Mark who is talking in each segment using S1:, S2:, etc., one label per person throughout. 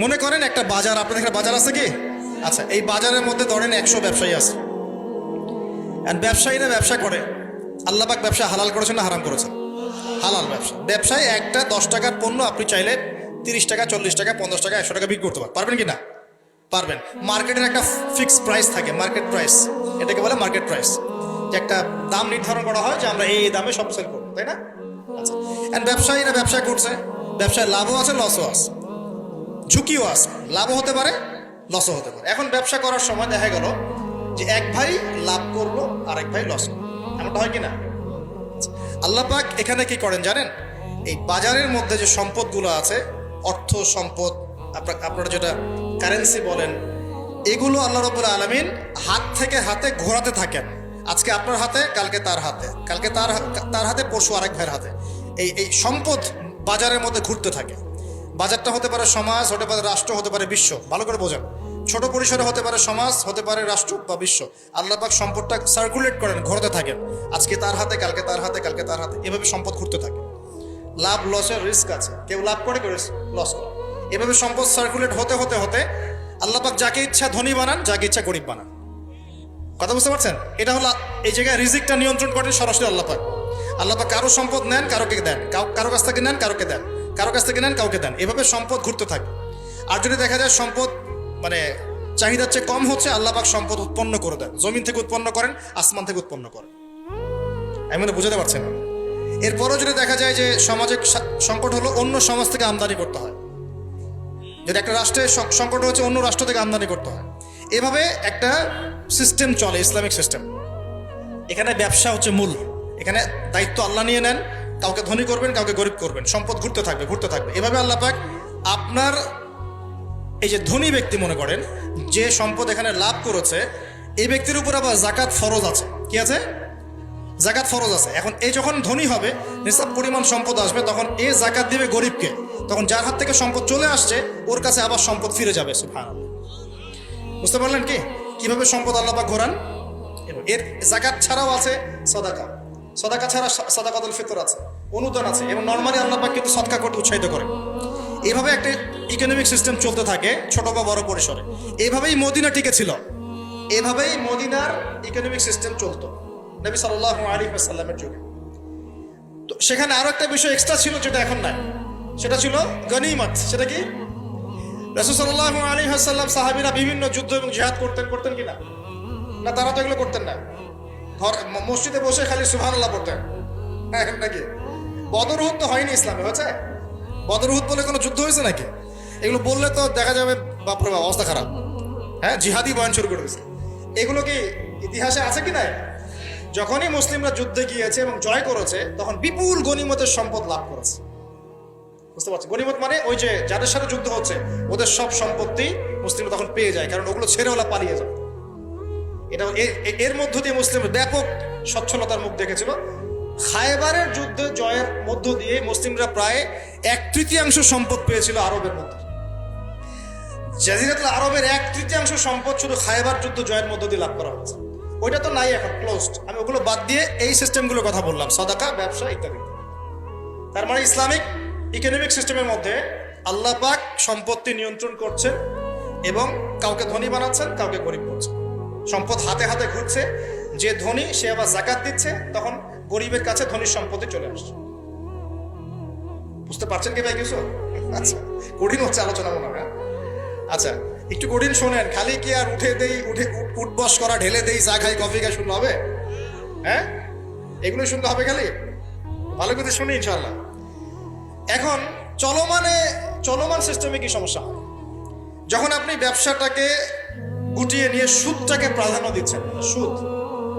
S1: মনে করেন একটা বাজার, আপনাদের এখানে বাজার আছে কি? আচ্ছা এই বাজারের মধ্যে ধরেন একশো ব্যবসায়ী আছে। আর ব্যবসায়ীরা ব্যবসা করে। আল্লাহবাক ব্যবসা হালাল করেছেন না হারাম করেছেন? হালাল ব্যবসা। ব্যবসায় একটা দশ টাকার পণ্য আপনি চাইলে তিরিশ টাকা, চল্লিশ টাকা, পঞ্চাশ টাকা, একশো টাকা বিক্রি করতে পারবেন কি না? পারবেন। মার্কেটের একটা ফিক্স প্রাইস থাকে মার্কেট প্রাইস এটাকে বলে মার্কেট প্রাইস যে একটা দাম নির্ধারণ করা হয় যে আমরা এই দামে সব সেল করব, তাই না? আচ্ছা। অ্যান্ড ব্যবসায়ীরা ব্যবসা করছে। ব্যবসায় লাভও আছে লসও আছে। ঝুঁকিও আছে, লাভও হতে পারে লসও হতে পারে। এখন ব্যবসা করার সময় দেখা গেল যে এক ভাই লাভ করল আর এক ভাই লস এমনটা হয় কি না পাক এখানে কি করেন জানেন? এই বাজারের মধ্যে যে সম্পদগুলো আছে, অর্থ সম্পদ, আপনার, আপনারা যেটা কারেন্সি বলেন, এগুলো আল্লাহ রবুল আলমিন হাত থেকে হাতে ঘোরাতে থাকেন। আজকে আপনার হাতে, কালকে তার হাতে। কালকে তার তার হাতে, পরশু আরেক ভাইয়ের হাতে। এই এই সম্পদ বাজারের মধ্যে ঘুরতে থাকে। বাজারটা হতে পারে সমাজ, হতে পারে রাষ্ট্র, হতে পারে বিশ্ব। ভালো করে বোঝেন। ছোট পরিসরে হতে পারে সমাজ, হতে পারে রাষ্ট্র বা বিশ্ব। আল্লাহ পাক সম্পদটা সার্কুলেট করেন, ঘোরাতে থাকেন। আজকে তার হাতে, কালকে তার হাতে, কালকে তার হাতে। এভাবে সম্পদ ঘুরতে থাকে। লাভ, লসের রিস্ক আছে। কেউ লাভ করে, কেউ লস করে। এভাবে সম্পদ সার্কুলেট হতে হতে হতে আল্লাহ পাক যাকে ইচ্ছা ধনী বানান, যাকে ইচ্ছা গরিব বানান। কথা বুঝতে পারছেন? এটা হলো এই জায়গায় রিজিকটা নিয়ন্ত্রণ করেন সরাসরি আল্লাহ পাক। আল্লাহ পাক কারও সম্পদ নেন, কারোকে দেন। কারও কাছ থেকে নেন, কারোকে দেন। কারও কাছ থেকে নেন, কাউকে দেন। এভাবে সম্পদ ঘুরতে থাকে। আর যদি দেখা যায় সম্পদ মানে চাহিদার চেয়ে কম হচ্ছে, আল্লাহ পাক সম্পদ উৎপন্ন করে দেন। জমিন থেকে উৎপন্ন করেন, আসমান থেকে উৎপন্ন করেন। আমি মনে বুঝাতে পারছেন? না। এরপরও যদি দেখা যায় যে সমাজে সংকট হলো, অন্য সমাজ থেকে আমদানি করতে হয়। যদি একটা রাষ্ট্রের সংকট হচ্ছে অন্য রাষ্ট্র থেকে আমদানি করতে হয়। এভাবে একটা সিস্টেম চলে, ইসলামিক সিস্টেম এখানে ব্যবসা হচ্ছে মূল। এখানে দায়িত্ব আল্লাহ নিয়ে নেন কাউকে ধনী করবেন, কাউকে গরিব করবেন। সম্পদ ঘুরতে থাকবে ঘুরতে থাকবে। এভাবে আল্লাহ পাক আপনার এই যে ধনী ব্যক্তি মনে করেন, যে সম্পদ এখানে লাভ করেছে, এই ব্যক্তির উপর আবার জাকাত ফরজ আছে। কি আছে? জাকাত ফরজ আছে। এখন এই যখন ধনী হবে, নিসাব পরিমাণ সম্পদ আসবে, তখন এ জাকাত দিবে গরিবকে। তখন যার হাত থেকে সম্পদ চলে আসছে, ওর কাছে আবার সম্পদ ফিরে যাবে বুঝতে পারলেন কি? কীভাবে সম্পদ আল্লাহ পাক ঘোরান? এর জাকাত ছাড়াও আছে সদাকা। সদাকা ছাড়া সদাকাতুল ফিতর আছে। অনুদান আছে এবং নর্মালি আল্লাহ পাক কিন্তু সদকা করতে উৎসাহিত করে। এভাবে একটা ইকোনমিক সিস্টেম চলতে থাকে ছোট বা বড় পরিসরে। এভাবেই মদিনা টিকে ছিল। এভাবেই মদিনার ইকোনমিক সিস্টেম চলতো নবী সাল্লাহ আলী সাল্লামের যুগে। তো সেখানে আরও একটা বিষয় এক্সট্রা ছিল যেটা এখন নাই। সেটা ছিল গনিমত। সেটা কি? রসুসাল্লাহ আলী হাসাল্লাম সাহাবিরা বিভিন্ন যুদ্ধ এবং জিহাদ করতেন করতেন কিনা না? তারা তো এগুলো করতেন না। ঘর মসজিদে বসে খালি সুবহানাল্লাহ পড়তেন। হ্যাঁ নাকি? বদরহুদ তো হয়নি ইসলামে, হয়েছে? বদরহুদ বলে কোনো যুদ্ধ হয়েছে নাকি? এগুলো বললে তো দেখা যাবে বাপরে বাপ, অবস্থা খারাপ। হ্যাঁ জিহাদি বয়ান শুরু করে এগুলো কি ইতিহাসে আছে কি নাই? যখনই মুসলিমরা যুদ্ধে গিয়েছে এবং জয় করেছে, তখন বিপুল গনিমতের সম্পদ লাভ করেছে। বুঝতে পারছি গনিমত মানে ওই যে যাদের সাথে যুদ্ধ হচ্ছে, ওদের সব সম্পত্তি মুসলিমরা তখন পেয়ে যায়, কারণ ওগুলো ছেড়ে ওলা পালিয়ে যায়। এটা এর মধ্য দিয়ে মুসলিম ব্যাপক সচ্ছলতার মুখ দেখেছিল। খায়বারের যুদ্ধে জয়ের মধ্য দিয়ে মুসলিমরা প্রায় এক তৃতীয়াংশ সম্পদ পেয়েছিল আরবের মধ্যে। জাজিরাতুল আরবের এক তৃতীয়াংশ সম্পদ শুধু খায়বার যুদ্ধ জয়ের মধ্য দিয়ে লাভ করা হয়েছে ওইটা তো নাই এখন ক্লোজড আমি ওগুলো বাদ দিয়ে এই সিস্টেমগুলোর কথা বললাম, সদাকা, ব্যবসা ইত্যাদি। তার মানে ইসলামিক ইকোনমিক সিস্টেমের মধ্যে আল্লাহ পাক সম্পত্তি নিয়ন্ত্রণ করছেন এবং কাউকে ধনী বানাচ্ছেন, কাউকে গরিব করছেন। সম্পদ হাতে হাতে ঘুরছে, যে ধনী সে আবার জাকাত দিচ্ছে, তখন গরিবের কাছে ধনীর সম্পত্তি চলে আসছে। বুঝতে পারছেন কি ভাই কিছু? আচ্ছা কঠিন হচ্ছে আলোচনা মনে হয় হ্যাঁ? আচ্ছা একটু কঠিন শোনেন, খালি কি আর উঠে দেই, উঠ- উঠবস করা, ঢেলে দেই, চা খাই, কফি খাই, শুনলে হবে? হ্যাঁ? এগুলো শুনতে হবে খালি? ভালো করে শুনি ইনশাল্লাহ এখন, চলমানে, চলমান সিস্টেমে কি সমস্যা হয়? যখন আপনি ব্যবসাটাকে গুটিয়ে নিয়ে সুদটাকে প্রাধান্য দিচ্ছেন, সুদ।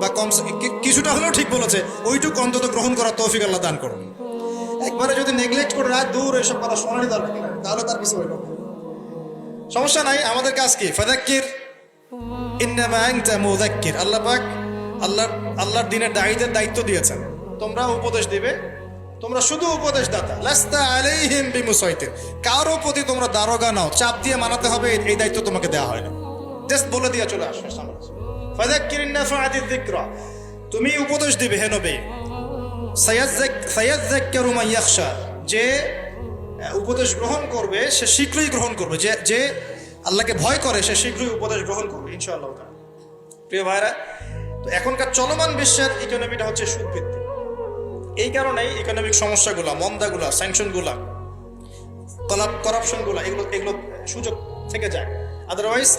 S1: বা কম কিছুটা হলেও ঠিক বলেছে, ওইটুকু অন্তত গ্রহণ করার তৌফিক আল্লাহ দান করুন। একবারে যদি নেগলেক্ট করে রাত দূর এসব কথা শোনারই দরকার তাহলে তার কিছু হইল সমস্যা নাই, আমাদের কাজ কি? ফাদাক্কির। মুযাক্কির আল্লাহ পাক আল্লাহর আল্লাহর দিনের দায়ীদের দায়িত্ব দিয়েছেন। তোমরা উপদেশ দিবে, তোমরা শুধু উপদেশ দাতা লাস্তা আলাইহিম বিমুসাইতির কারও প্রতি তোমরা দারোগা নাও, চাপ দিয়ে মানাতে হবে, এই- এই দায়িত্ব তোমাকে দেওয়া হয় না। জাস্ট বলে দিয়ে চলে আসো, সামনে তুমি উপদেশ দিবে হে নবী। সায়াজ্জাক- সায়াজ্জাক্কারু মান ইয়াখশা। যে উপদেশ গ্রহণ করবে, সে শীঘ্রই গ্রহণ করবে। যে যে আল্লাহকে ভয় করে, সে শীঘ্রই উপদেশ গ্রহণ করবে, ইনশাআল্লাহ প্রিয় ভাইরা তো এখনকার চলমান বিশ্বের ইকোনমিটা হচ্ছে সুদ ভিত্তিক এই কারণেই ইকোনমিক সমস্যাগুলা, মন্দাগুলা স্যাংশনগুলা করাপশনগুলা এগুলো এগুলো সুযোগ থেকে যায়। আদারওয়াইজ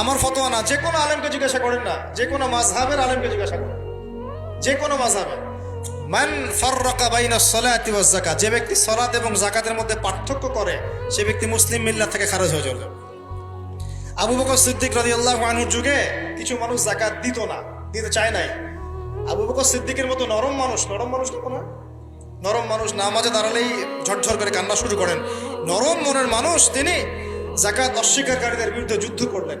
S1: আমার ফতোয়া না, যে কোনো আলেমকে জিজ্ঞাসা করেন না, যে কোনো মাঝহাবের আলেমকে জিজ্ঞাসা করেন। যে কোনো মাঝহাবে মান ফাররাকা বাইনা সলাতি ওয়াজ যাকাত, যে ব্যক্তি সলাত এবং জাকাতের মধ্যে পার্থক্য করে, সে ব্যক্তি মুসলিম মিল্লাত থেকে খারজ হয়ে যাবে। আবু বকর সিদ্দিক রাদিয়াল্লাহু আনহুর যুগে কিছু মানুষ জাকাত দিত না, দিতে চায় নাই। আবু বকর সিদ্দিকের মতো নরম মানুষ নরম মানুষ না নরম মানুষ নামাজে দাঁড়ালেই ঝরঝর করে কান্না শুরু করেন। নরম মনের মানুষ তিনি জাকাত অস্বীকারীদের বিরুদ্ধে যুদ্ধ করলেন।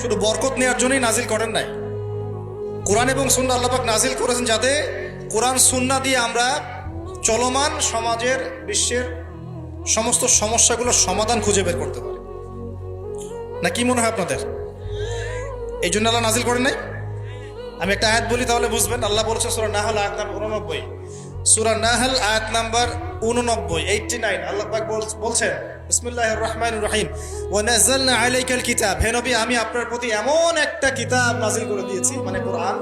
S1: শুধু বরকত নেওয়ার জন্যই নাজিল করেন নাই। কোরআন এবং সুন্না আল্লাহ পাক নাজিল করেছেন যাতে কোরআন সুন্না দিয়ে আমরা চলমান সমাজের, বিশ্বের সমস্ত সমস্যাগুলোর সমাধান খুঁজে বের করতে পারি। না, কি মনে হয় আপনাদের? এই জন্য আল্লাহ নাজিল করেন নাই? আমি একটা আয়াত বলি তাহলে বুঝবেন। আল্লাহ বলেছে সুরা নাহল আয়াত নাম্বার উননব্বই। সুরা নাহল, আয়াত নাম্বার উননব্বই এইটটি নাইন আল্লাহ পাক বলছেন বিসমিল্লাহ রহমান রহিম। ওয়া নাযালনা আলাইকাল কিতাব। হে নবী, আমি আপনার প্রতি এমন একটা কিতাব নাজিল করে দিয়েছি মানে কোরআন।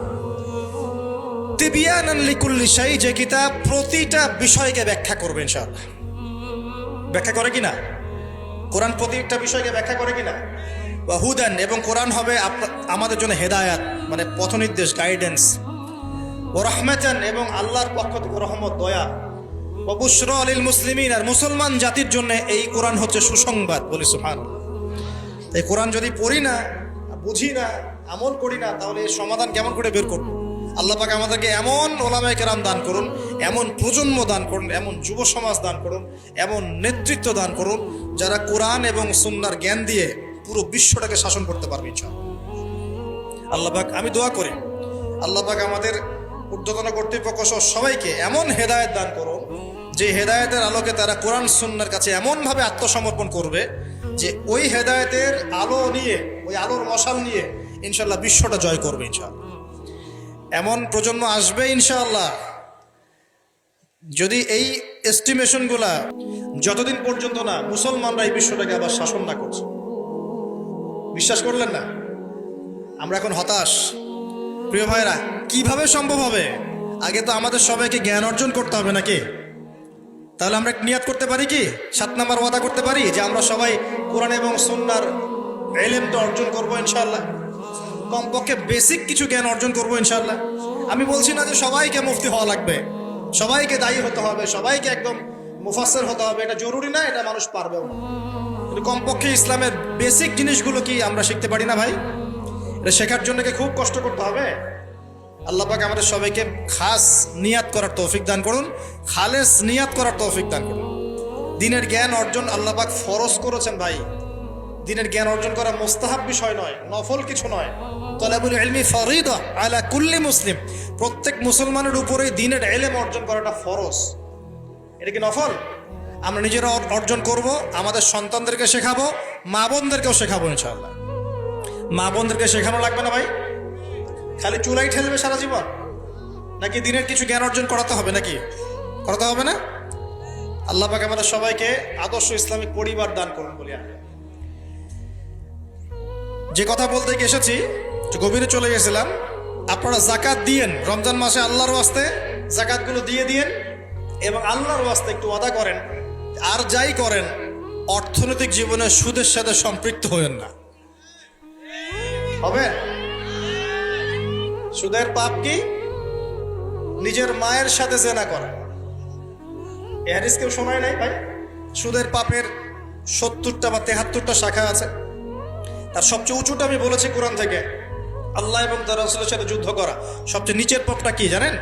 S1: তিবিয়ানান লিকুল্লি শাই, যে কিতাব প্রতিটা বিষয়কে ব্যাখ্যা করবে, ইনশাআল্লাহ। ব্যাখ্যা করে কি না কোরআন প্রতিটা বিষয়কে ব্যাখ্যা করে কি না হুদান, এবং কোরআন হবে আমাদের জন্য হেদায়াত মানে পথনির্দেশ গাইডেন্স ও রহমাতান এবং আল্লাহর পক্ষ থেকে রহমত, দয়া ও বুশর আলিল মুসলিমিন। আর মুসলমান জাতির জন্য এই কোরআন হচ্ছে সুসংবাদ বলি সুহান এই কোরআন যদি পড়ি না, বুঝি না, আমল করি না, তাহলে এর সমাধান কেমন করে বের করব? আল্লাহ আমাদেরকে এমন ওলামায় কেরাম দান করুন, এমন প্রজন্ম দান করুন, এমন যুব সমাজ দান করুন, এমন নেতৃত্ব দান করুন, যারা কোরআন এবং সুন্নার জ্ঞান দিয়ে পুরো বিশ্বটাকে শাসন করতে পারবে ইচ্ছা আল্লাহ পাক, আমি দোয়া করি, আল্লাহ পাক আমাদের ঊর্ধ্বতন কর্তৃপক্ষ সহ সবাইকে এমন হেদায়েত দান করুন যে হেদায়েতের আলোকে তারা কোরআন সুন্নার কাছে এমনভাবে আত্মসমর্পণ করবে যে ওই হেদায়েতের আলো নিয়ে, ওই আলোর মশাল নিয়ে ইনশাল্লাহ বিশ্বটা জয় করবে ইনশাল্লাহ এমন প্রজন্ম আসবে ইনশাআল্লাহ যদি এই এস্টিমেশনগুলা যতদিন পর্যন্ত না মুসলমানরা এই বিশ্বটাকে আবার শাসন না করছে। বিশ্বাস করলেন না? আমরা এখন হতাশ। প্রিয় ভাইরা কীভাবে সম্ভব হবে? আগে তো আমাদের সবাইকে জ্ঞান অর্জন করতে হবে নাকি? তাহলে আমরা নিয়াত করতে পারি কি? সাত নাম্বার ওয়াদা করতে পারি যে আমরা সবাই কোরআন এবং সন্ন্যার এলেমটা অর্জন করব ইনশাল্লাহ কমপক্ষে বেসিক কিছু জ্ঞান অর্জন করব ইনশাল্লাহ আমি বলছি না যে সবাইকে মুফতি হওয়া লাগবে। সবাইকে দায়ী হতে হবে, সবাইকে একদম মুফাসসির হতে হবে। এটা জরুরি না, এটা মানুষ পারবেও না। কমপক্ষে ইসলামের বেসিক জিনিসগুলো কি আমরা শিখতে পারি না ভাই? শেখার জন্য কি খুব কষ্ট করতে হবে? আল্লাহ পাক আমাদের সবাইকে খাস নিয়াত করার তৌফিক দান করুন, খালেস নিয়াত করার তৌফিক দান করুন। দিনের জ্ঞান অর্জন আল্লাহ পাক ফরজ করেছেন ভাই। দিনের জ্ঞান অর্জন করা মোস্তাহাব বিষয় নয়, নফল কিছু নয়। তলাবুল ইলমি ফরিদ আলা কুল্লি মুসলিম। প্রত্যেক মুসলমানের উপরেই দিনের এলেম অর্জন করাটা ফরজ। এটা কি নফল? আমরা নিজেরা অর্জন করব, আমাদের সন্তানদেরকে শেখাবো, মা বোনদেরকেও শেখাবো ইনশাআল্লাহ। মা বোনদেরকে শেখানো লাগবে না ভাই? খালি চুলাই ঠেলবে সারা জীবন? নাকি দিনের কিছু জ্ঞান অর্জন করাতে হবে নাকি? করাতে হবে না? আল্লাহ পাক আমাদের সবাইকে আদর্শ ইসলামিক পরিবার দান করুন বলি যে কথা বলতে গিয়ে এসেছি গভীরে চলে গেছিলাম, আপনারা জাকাত দিয়েন। রমজান মাসে আল্লাহর ওয়াস্তে জাকাতগুলো দিয়ে দিয়েন এবং আল্লাহর ওয়াস্তে একটু আদা করেন। আর যাই করেন, অর্থনৈতিক জীবনে সুদের সাথে সম্পৃক্ত হবেন না। হবে? সুদের পাপ কি? নিজের মায়ের সাথে জেনা করা। এ কেউ শোনায় নাই ভাই? সুদের পাপের সত্তরটা বা তেহাত্তরটা শাখা আছে। তার সবচেয়ে উঁচুটা আমি বলেছি কোরআন থেকে। আল্লাহ এবং তার রসুলের সাথে যুদ্ধ করা। সবচেয়ে নিচের পাপটা কি জানেন?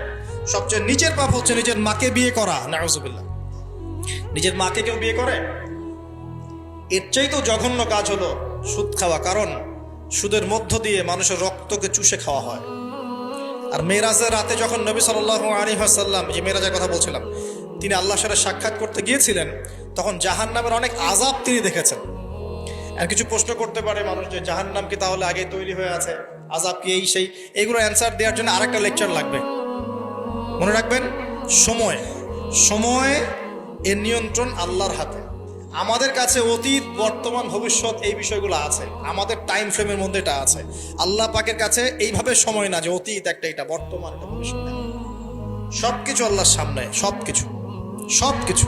S1: সবচেয়ে নিচের পাপ হচ্ছে নিজের মাকে বিয়ে করা। নাউজুবিল্লাহ। নিজের মাকে কেউ বিয়ে করে? এর চেয়ে তো জঘন্য কাজ হলো সুদ খাওয়া। কারণ সুদের মধ্য দিয়ে মানুষের রক্তকে চুষে খাওয়া হয়। আর মেয়েরাজের রাতে যখন নবী সাল্লাহ আলী হাসাল্লাম যে মেয়েরাজের কথা বলছিলাম, তিনি আল্লাহর সাথে সাক্ষাৎ করতে গিয়েছিলেন, তখন জাহান নামের অনেক আজাব তিনি দেখেছেন। আর কিছু প্রশ্ন করতে পারে মানুষ যে জাহান নাম কি তাহলে আগে তৈরি হয়ে আছে? আজাব কি এই সেই? এগুলো অ্যান্সার দেওয়ার জন্য আরেকটা লেকচার লাগবে। মনে রাখবেন, সময়। সময় এর নিয়ন্ত্রণ আল্লাহর হাতে। আমাদের কাছে অতীত, বর্তমান, ভবিষ্যৎ এই বিষয়গুলো আছে। আমাদের টাইম ফ্রেমের মধ্যে এটা আছে। আল্লাহ পাকের কাছে এইভাবে সময় না যে অতীত একটা এটা, বর্তমান একটা ভবিষ্যৎ। সব কিছু আল্লাহর সামনে সব কিছু সব কিছু